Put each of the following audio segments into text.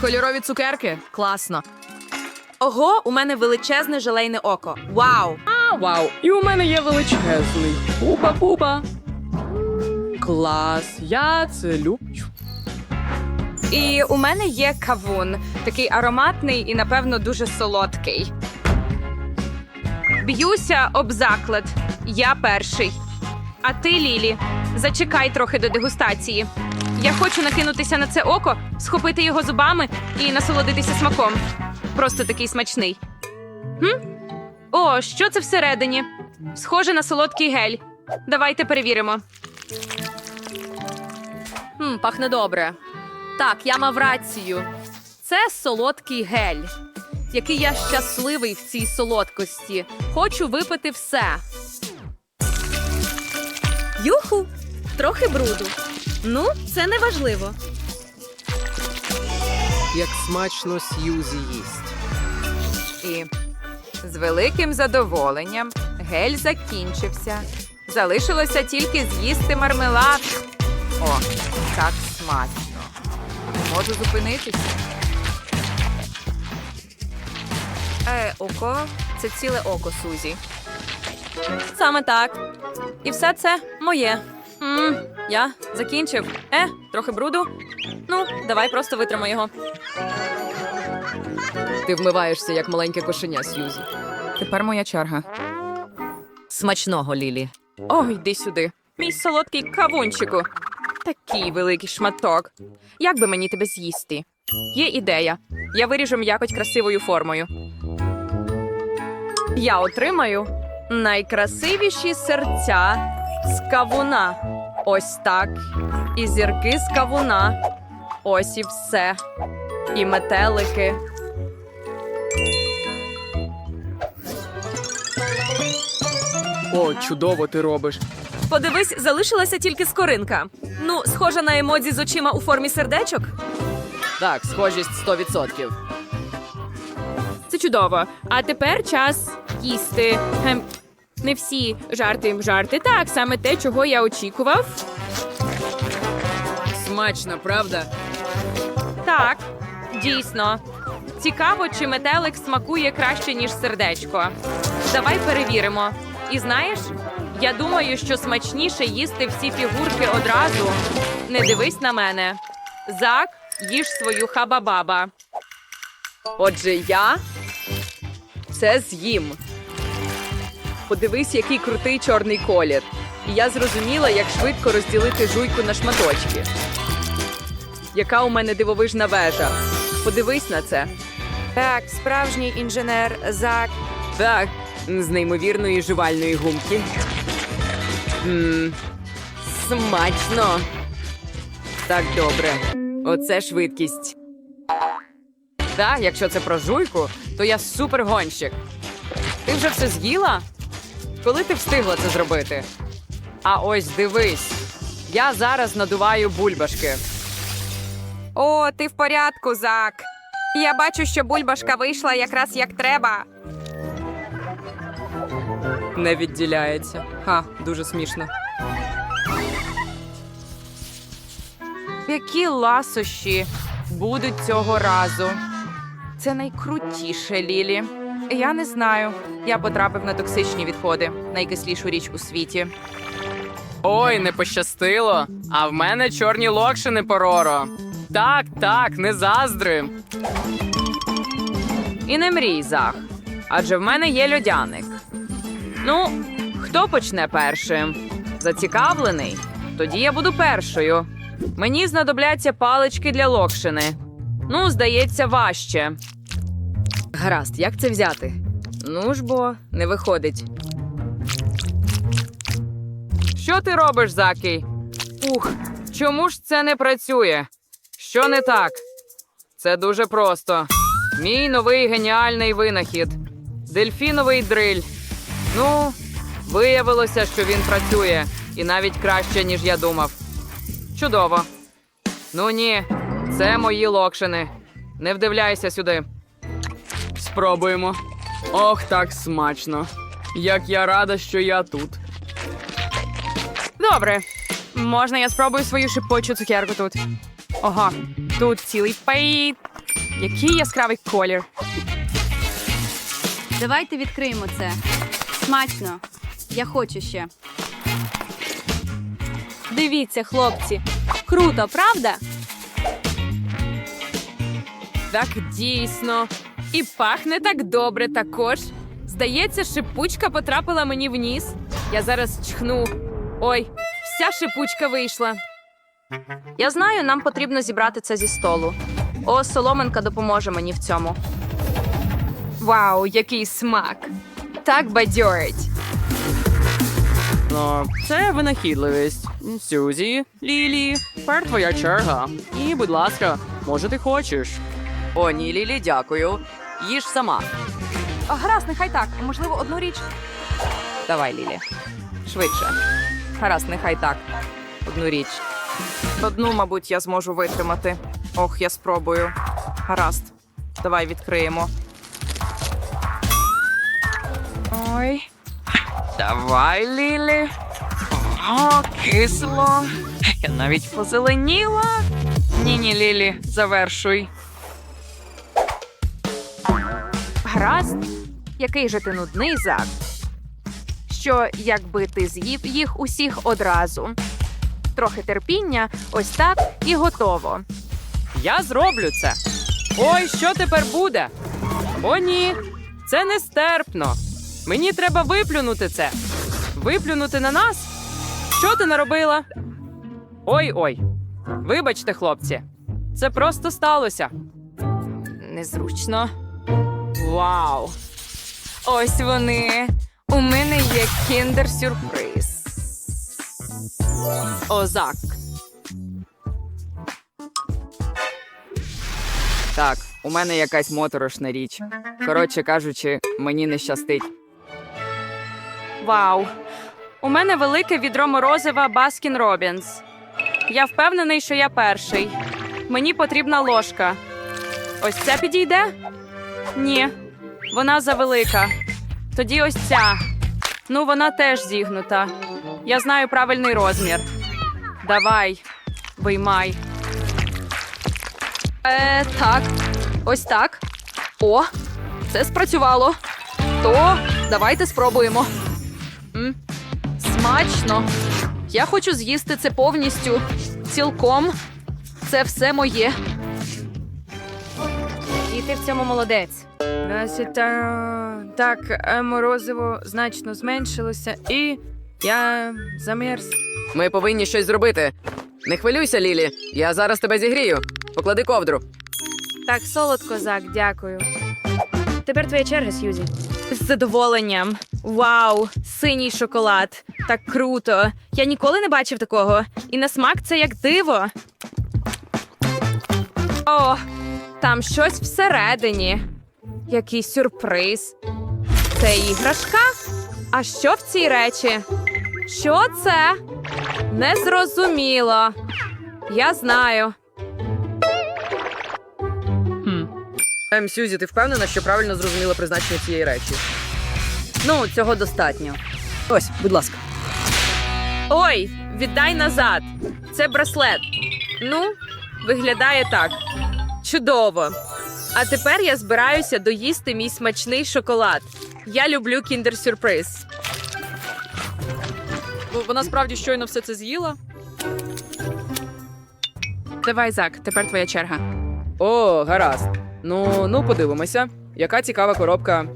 Кольорові цукерки? Класно. Ого, у мене величезне желейне око. Вау! А, вау! І у мене є величезний. Буба-буба. Клас, я це люблю. І у мене є кавун, такий ароматний і, напевно, дуже солодкий. Б'юся об заклад. Я перший. А ти, Лілі, зачекай трохи до дегустації. Я хочу накинутися на це око, схопити його зубами і насолодитися смаком. Просто такий смачний. Хм? О, що це всередині? Схоже на солодкий гель. Давайте перевіримо. Хм, пахне добре. Так, я мав рацію. Це солодкий гель. Який я щасливий в цій солодкості. Хочу випити все. Юху! Трохи бруду. Ну, це не важливо. Як смачно Сьюзі їсть. І з великим задоволенням гель закінчився. Залишилося тільки з'їсти мармелад. О, так смачно. Не можу зупинитися. Е, око це ціле око Сузі. Саме так. І все це моє. М я закінчив. Е, трохи бруду. Ну, давай просто витримо його. Ти вмиваєшся як маленьке кошеня, Сьюзі. Тепер моя черга. Смачного, Лілі. О, йди сюди. Мій солодкий кавунчику. Такий великий шматок. Як би мені тебе з'їсти? Є ідея. Я виріжу м'якоть красивою формою. Я отримаю найкрасивіші серця з кавуна. Ось так. І зірки з кавуна. Ось і все. І метелики. О, чудово ти робиш. Подивись, залишилася тільки скоринка. Ну, схожа на емодзі з очима у формі сердечок. Так, схожість 100%. Це чудово. А тепер час їсти. Ем, не всі жарти жарти. Так, саме те, чого я очікував. Смачно, правда? Так, дійсно. Цікаво, чи метелик смакує краще, ніж сердечко. Давай перевіримо. І знаєш, я думаю, що смачніше їсти всі фігурки одразу. Не дивись на мене. Зак, їж свою хаба-баба. Отже, я це з'їм. Подивись, який крутий чорний колір. І я зрозуміла, як швидко розділити жуйку на шматочки. Яка у мене дивовижна вежа. Подивись на це. Так, справжній інженер Зак. Так, з неймовірної жувальної гумки. Мм, смачно. Так добре. Оце швидкість. Так, якщо це про жуйку, то я супергонщик. Ти вже все з'їла? Коли ти встигла це зробити? А ось дивись. Я зараз надуваю бульбашки. О, ти в порядку, Зак. Я бачу, що бульбашка вийшла якраз як треба. Не відділяється. Ха, дуже смішно. Які ласощі будуть цього разу. Це найкрутіше, Лілі. Я не знаю. Я потрапив на токсичні відходи, найкислішу річ у світі. Ой, не пощастило. А в мене чорні локшини пороро. Так, так, не заздри. І не мрій, Зах. Адже в мене є льодяник. Ну, хто почне першим? Зацікавлений? Тоді я буду першою. Мені знадобляться палички для локшини. Ну, здається, важче. Гаразд, як це взяти? Ну ж бо, не виходить. Що ти робиш, Закій? Ух, чому ж це не працює? Що не так? Це дуже просто. Мій новий геніальний винахід. Дельфіновий дриль. Ну, виявилося, що він працює, і навіть краще, ніж я думав. Чудово. Ну ні, це мої локшини. Не вдивляйся сюди. Спробуємо. Ох, так смачно. Як я рада, що я тут. Добре. Можна я спробую свою шипочу цукерку тут? Ого, тут цілий пейт. Який яскравий колір. Давайте відкриємо це. Смачно. Я хочу ще. Дивіться, хлопці. Круто, правда? Так дійсно. І пахне так добре також. Здається, шипучка потрапила мені в ніс. Я зараз чхну. Ой, вся шипучка вийшла. Я знаю, нам потрібно зібрати це зі столу. О, соломинка допоможе мені в цьому. Вау, який смак! Так бадьорить. Ну, це винахідливість. Сюзі, Лілі, тепер твоя черга. І, будь ласка, може, ти хочеш. О, ні, Лілі, дякую. Їж сама. Гаразд, нехай так. Можливо, одну річ. Давай, Лілі. Швидше. Гаразд, нехай так. Одну річ. Одну, мабуть, я зможу витримати. Ох, я спробую. Гаразд. Давай відкриємо. Ой. Давай, Лілі. О, кисло. Я навіть позеленіла. Ні-ні, Лілі, завершуй. Гаразд. Який же ти нудний зак? Що, якби ти з'їв їх усіх одразу? Трохи терпіння, ось так і готово. Я зроблю це. Ой, що тепер буде? О, ні. Це нестерпно. Мені треба виплюнути це. Виплюнути на нас? Що ти наробила? Ой ой. Вибачте, хлопці. Це просто сталося. Незручно. Вау. Ось вони. У мене є кіндер-сюрприз. Озак. Так, у мене якась моторошна річ. Коротше кажучи, мені не щастить. Вау. У мене велике відро морозива Баскін Робінс. Я впевнений, що я перший. Мені потрібна ложка. Ось ця підійде? Ні. Вона завелика. Тоді ось ця. Ну, вона теж зігнута. Я знаю правильний розмір. Давай, виймай. Е, так. Ось так. О, це спрацювало. То давайте спробуємо. М, Смачно. Я хочу з'їсти це повністю. Цілком. Це все моє. І ти в цьому молодець. Так, е, морозиво значно зменшилося, і я замерз. Ми повинні щось зробити. Не хвилюйся, Лілі. Я зараз тебе зігрію. Поклади ковдру. Так солодко, Зак, дякую. Тепер твоя черга, Сьюзі. З задоволенням. Вау, синій шоколад. Так круто. Я ніколи не бачив такого. І на смак це як диво. О, там щось всередині. Який сюрприз. Це іграшка? А що в цій речі? Що це? Незрозуміло. Я знаю. Ем, Сюзі, ти впевнена, що правильно зрозуміла призначення цієї речі? Ну, цього достатньо. Ось, будь ласка. Ой, віддай назад. Це браслет. Ну, виглядає так. Чудово. А тепер я збираюся доїсти мій смачний шоколад. Я люблю кіндер-сюрприз. Вона справді щойно все це з'їла. Давай, Зак, тепер твоя черга. О, гаразд. Ну, ну подивимося. Яка цікава коробка.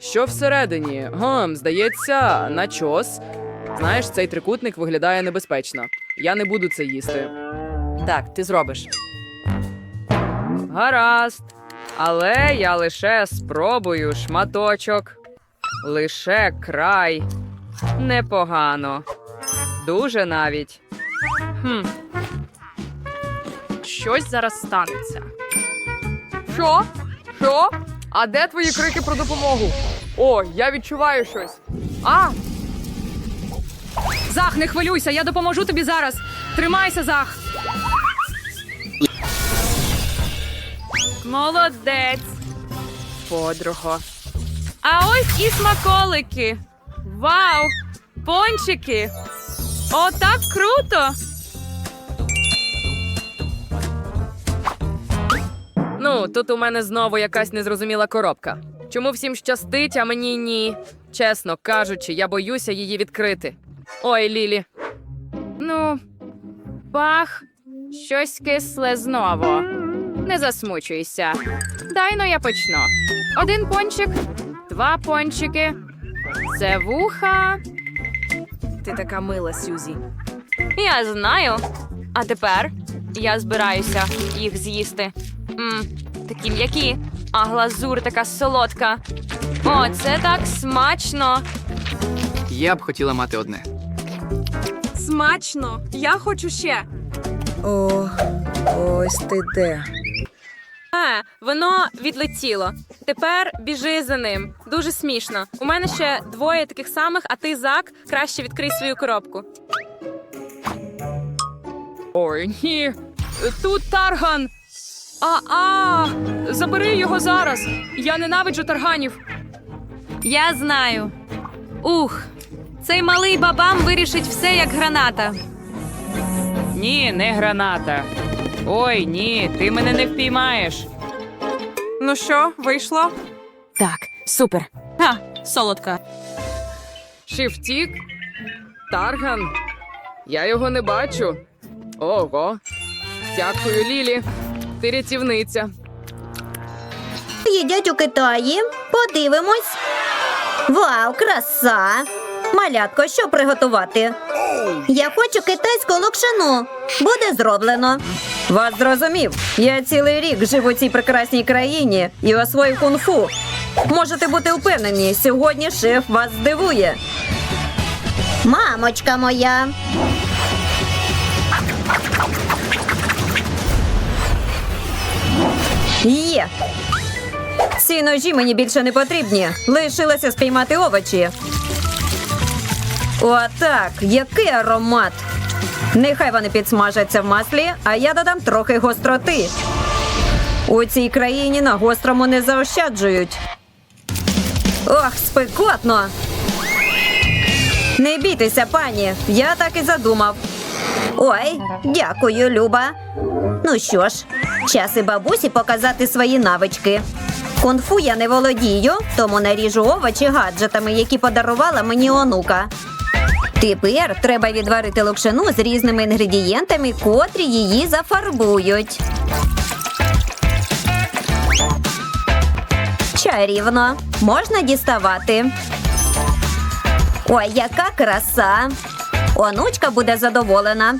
Що всередині? Гм, здається, начос. Знаєш, цей трикутник виглядає небезпечно. Я не буду це їсти. Так, ти зробиш. Гаразд. Але я лише спробую шматочок. Лише край. Непогано. Дуже навіть. Хм. Щось зараз станеться. Що? Що? А де твої крики про допомогу? О, я відчуваю щось. А! Зах, не хвилюйся, я допоможу тобі зараз. Тримайся, Зах. Молодець, подруго. А ось і смаколики. Вау! Пончики! О, так круто! Ну, Ну, тут у мене знову якась незрозуміла коробка. Чому всім щастить, а мені ні? Чесно кажучи, я боюся її відкрити. Ой, Лілі. Ну, пах, щось кисле знову. Не засмучуйся. Дай но я почну. Один пончик, два пончики. Це вуха. Ти така мила, Сюзі. Я знаю. А тепер я збираюся їх з'їсти. Мм, такі м'які, а глазур така солодка. О, це так смачно. Я б хотіла мати одне. Смачно! Я хочу ще. О, ось ти де. А, воно відлетіло. Тепер біжи за ним. Дуже смішно. У мене ще двоє таких самих, а ти, Зак, краще відкрий свою коробку. Ой, ні. Тут тарган. А, а, забери його зараз. Я ненавиджу тарганів. Я знаю. Ух, цей малий бабам вирішить все як граната. Ні, не граната. Ой, ні, ти мене не впіймаєш. Ну що, вийшло? Так, супер. Ха, солодка. Чи втік? Тарган? Я його не бачу. Ого. Дякую, Лілі. Ти рятівниця. Їдять у Китаї. Подивимось. Вау, краса! Малятко, що приготувати? Я хочу китайську локшину. Буде зроблено. Вас зрозумів. Я цілий рік живу у цій прекрасній країні і освоїв кунг-фу. Можете бути впевнені, сьогодні шеф вас здивує. Мамочка моя. Є. Ці ножі мені більше не потрібні. Лишилося спіймати овочі. Отак, який аромат. Нехай вони підсмажаться в маслі, а я додам трохи гостроти. У цій країні на гострому не заощаджують. Ох, спекотно. Не бійтеся, пані. Я так і задумав. Ой, дякую, Люба. Ну що ж, час і бабусі показати свої навички. Кунг-фу я не володію, тому наріжу овочі гаджетами, які подарувала мені онука. Тепер треба відварити локшину з різними інгредієнтами, котрі її зафарбують. Чарівно. Можна діставати. Ой, яка краса! Онучка буде задоволена.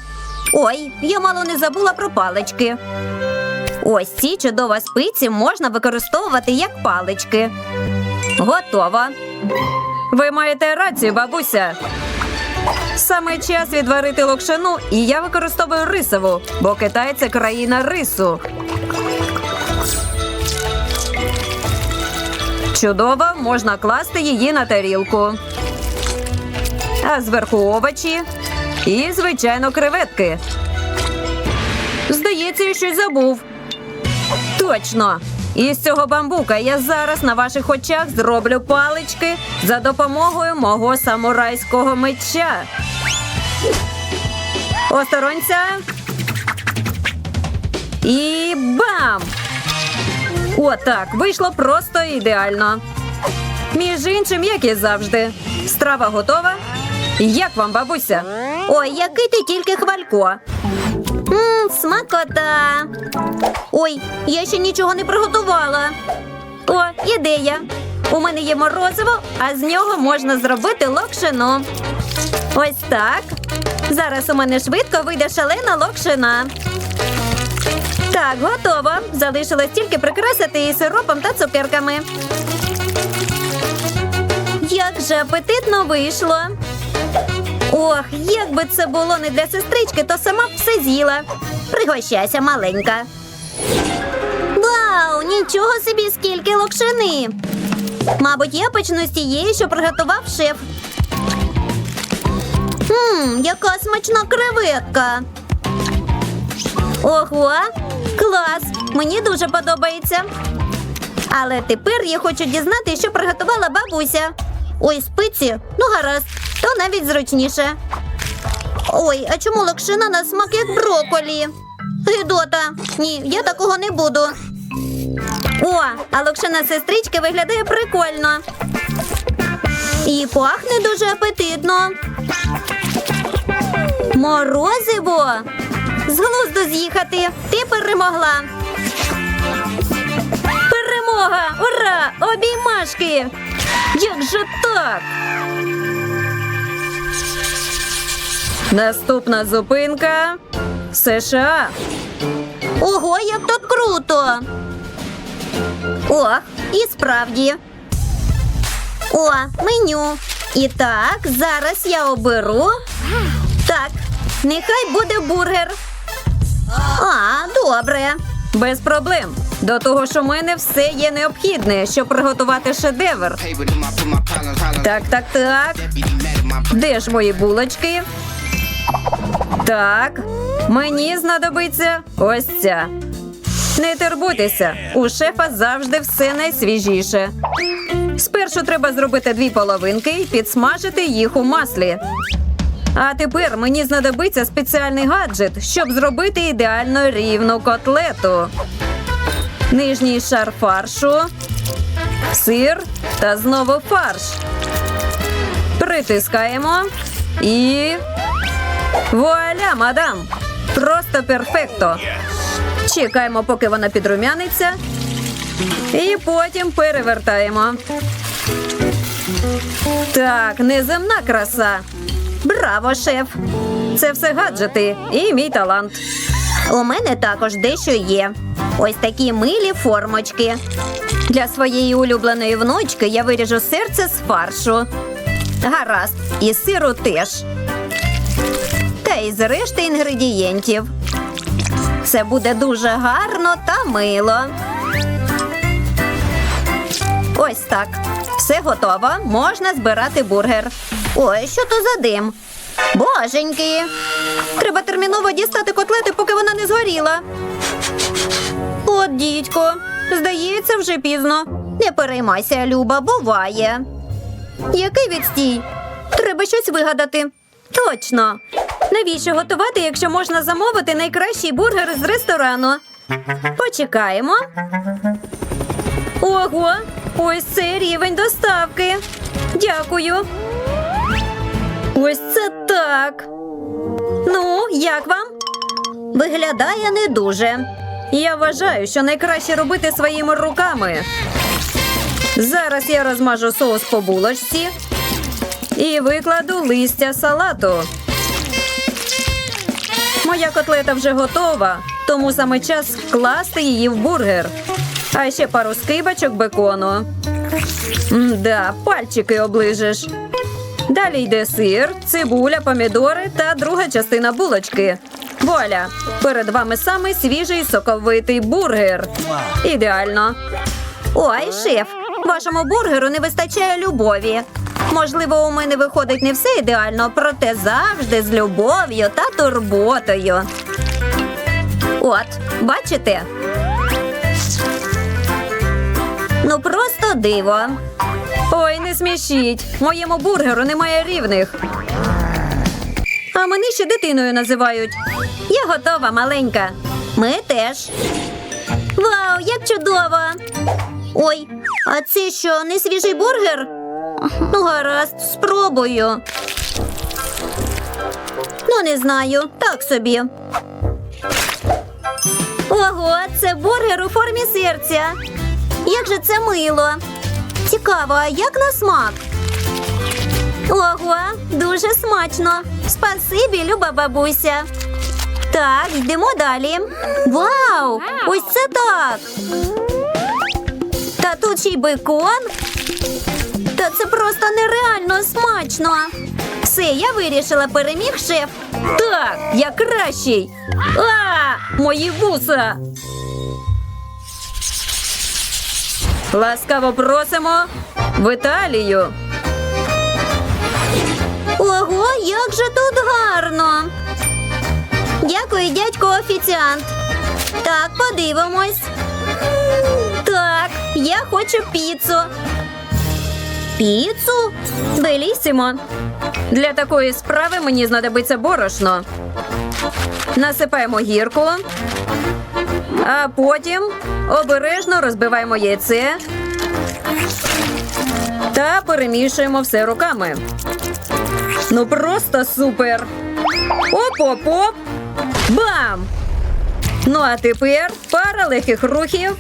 Ой, я мало не забула про палички. Ось ці чудова спиці можна використовувати як палички. Готово. Ви маєте рацію, бабуся. Саме час відварити локшину, і я використовую рисову, бо Китай це країна рису. Чудово, можна класти її на тарілку. А зверху овочі і, звичайно, креветки. Здається, я щось забув. Точно. Із цього бамбука я зараз на ваших очах зроблю палички за допомогою мого самурайського меча. Осторонця. І бам! Отак, вийшло просто ідеально. Між іншим, як і завжди. Страва готова. Як вам, бабуся? Ой, який ти тільки хвалько. Мм, смакота. Ой, я ще нічого не приготувала. О, ідея. У мене є морозиво, а з нього можна зробити локшину. Ось так. Зараз у мене швидко вийде шалена локшина. Так, готово. Залишилось тільки прикрасити її сиропом та цукерками. Як же апетитно вийшло. Ох, як би це було не для сестрички, то сама б все з'їла. Пригощайся, маленька. Вау, нічого собі, скільки локшини. Мабуть, я почну з тієї, що приготував шеф. Ммм, яка смачна креветка. Ого, клас! Мені дуже подобається. Але тепер я хочу дізнатися, що приготувала бабуся. Ой, спиці, ну гаразд, то навіть зручніше. Ой, а чому локшина на смак як броколі? Гидота. Ні, я такого не буду. О, а локшина сестрички виглядає прикольно. І пахне дуже апетитно. Морозиво. З глузду з'їхати. Ти перемогла. Перемога! Ура! Обіймашки! Як же так? Наступна зупинка США. Ого, як тут круто! О, і справді. О, меню. І так, зараз я оберу. Так, нехай буде бургер. А, добре. Без проблем. До того ж, у мене все є необхідне, щоб приготувати шедевр. Так, так, так. Де ж мої булочки? Так, мені знадобиться ось ця. Не турбуйтеся, у шефа завжди все найсвіжіше. Спершу треба зробити дві половинки і підсмажити їх у маслі. А тепер мені знадобиться спеціальний гаджет, щоб зробити ідеально рівну котлету. Нижній шар фаршу, сир та знову фарш. Притискаємо і. Вуаля, мадам! Просто перфекто. Чекаємо, поки вона підрумяниться. І потім перевертаємо. Так, неземна краса. Браво, шеф! Це все гаджети і мій талант. У мене також дещо є. Ось такі милі формочки. Для своєї улюбленої внучки я виріжу серце з фаршу. Гаразд, і сиру теж. Та й з решти інгредієнтів. Це буде дуже гарно та мило. Ось так. Все готово. Можна збирати бургер. Ой, що то за дим? Боженьки. Треба терміново дістати котлети, поки вона не згоріла. От, дідько, здається, вже пізно. Не переймайся, Люба, буває. Який відстій? Треба щось вигадати. Точно. Навіщо готувати, якщо можна замовити найкращий бургер з ресторану? Почекаємо. Ого, ось це рівень доставки. Дякую. Ось це так. Ну, як вам? Виглядає не дуже. Я вважаю, що найкраще робити своїми руками. Зараз я розмажу соус по булочці і викладу листя салату. Моя котлета вже готова, тому саме час класти її в бургер. А ще пару скибочок бекону. Да, пальчики оближеш. Далі йде сир, цибуля, помідори та друга частина булочки. Вуаля! Перед вами самий свіжий соковитий бургер. Ідеально. Ой, шеф, вашому бургеру не вистачає любові. Можливо, у мене виходить не все ідеально, проте завжди з любов'ю та турботою. От, бачите? Ну просто диво. Ой, не смішіть. Моєму бургеру немає рівних. А мене ще дитиною називають. Я готова, маленька. Ми теж. Вау, як чудово! Ой, а це що, не свіжий бургер? Ну, гаразд, спробую. Ну, не знаю, так собі. Ого, це бургер у формі серця. Як же це мило. Цікаво, а як на смак? Ого, дуже смачно. Спасибі, люба бабуся. Так, йдемо далі. Вау! Ось це так. Та тут бекон. Та це просто нереально смачно. Все, я вирішила, переміг шеф. Так, я кращий. А, мої вуса. Ласкаво просимо в Італію. Ого, як же тут гарно. Дякую, дядько офіціант. Так, подивимось. Так, я хочу піцу. Піцу? Белісімо. Для такої справи мені знадобиться борошно. Насипаємо гірку. А потім обережно розбиваємо яйце та перемішуємо все руками. Ну просто супер! Оп-оп-оп! Бам! Ну а тепер пара легких рухів.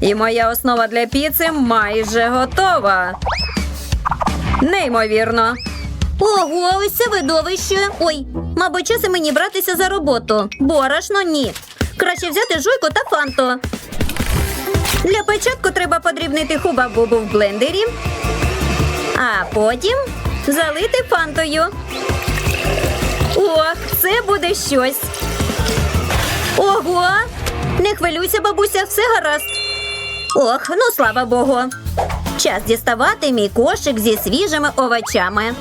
І моя основа для піци майже готова. Неймовірно. Ого, ось це видовище. Ой, мабуть, час і мені братися за роботу. Борошно ні. Краще взяти жуйку та фанту. Для початку треба подрібнити хуба-бубу в блендері, а потім залити фантою. Ох, це буде щось. Ого! Не хвилюйся, бабуся, все гаразд. Ох, ну слава Богу. Час діставати мій кошик зі свіжими овочами.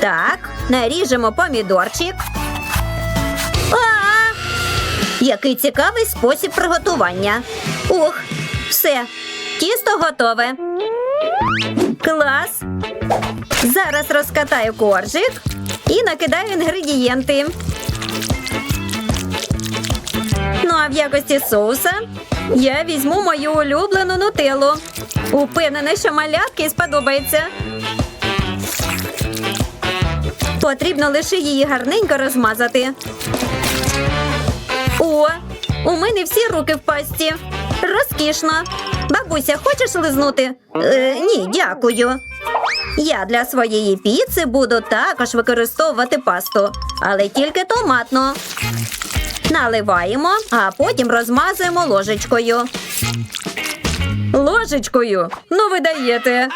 Так, наріжемо помідорчик. Який цікавий спосіб приготування. Ух, все, тісто готове. Клас. Зараз розкатаю коржик і накидаю інгредієнти. Ну а в якості соуса я візьму мою улюблену нутеллу. Упевнена, що малятки сподобається. Потрібно лише її гарненько розмазати. О, у мене всі руки в пасті. Розкішно. Бабуся, хочеш лизнути? Е, ні, дякую. Я для своєї піци буду також використовувати пасту, але тільки томатну. Наливаємо, а потім розмазуємо ложечкою. Ложечкою. Ну ви даєте.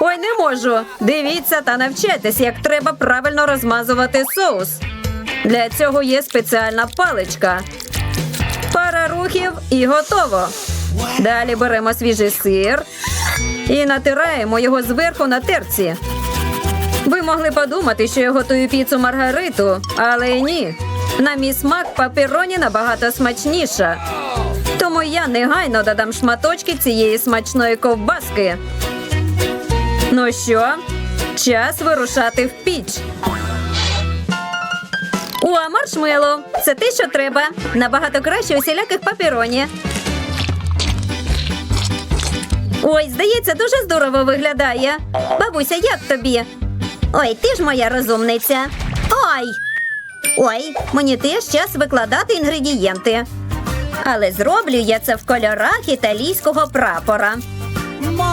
Ой, не можу. Дивіться та навчайтесь, як треба правильно розмазувати соус. Для цього є спеціальна паличка. Рухів і готово. Далі беремо свіжий сир і натираємо його зверху на терці. Ви могли подумати, що я готую піцу Маргариту, але ні. На мій смак папероні набагато смачніша. Тому я негайно додам шматочки цієї смачної ковбаски. Ну що, час вирушати в піч. О, маршмело. Це те, що треба. Набагато краще усіляких папероні. Ой, здається, дуже здорово виглядає. Бабуся, як тобі? Ой, ти ж моя розумниця. Ой! Ой, мені теж час викладати інгредієнти. Але зроблю я це в кольорах італійського прапора.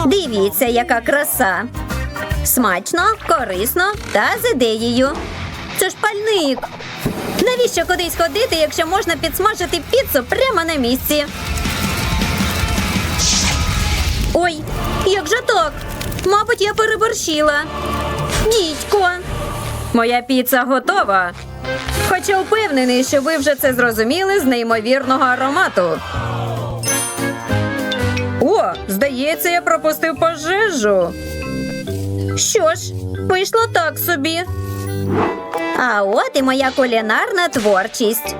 Дивіться, яка краса. Смачно, корисно та з ідеєю. Це ж пальник. Навіщо кудись ходити, якщо можна підсмажити піцу прямо на місці? Ой, як же так? Мабуть, я переборщила. Дідько. Моя піца готова. Хоча впевнений, що ви вже це зрозуміли з неймовірного аромату. О, здається, я пропустив пожежу. Що ж, вийшло так собі. А от і моя кулінарна творчість.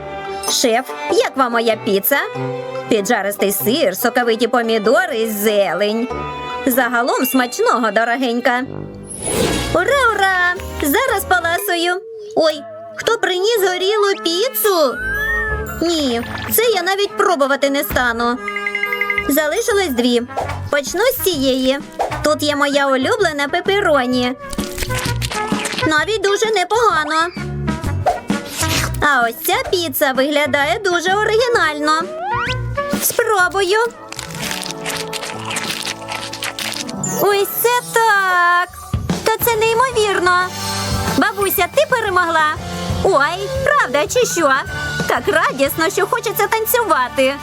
Шеф, як вам моя піца? Піджаристий сир, соковиті помідори зелень. Загалом смачного, дорогенька. Ура, ура! Зараз паласую. Ой, хто приніс горілу піцу? Ні, це я навіть пробувати не стану. Залишилось дві. Почну з цієї. Тут є моя улюблена пепероні. Навіть дуже непогано. А ось ця піца виглядає дуже оригінально. Спробую. Ось це так. Та це неймовірно. Бабуся, ти перемогла. Ой, правда, чи що? Так радісно, що хочеться танцювати.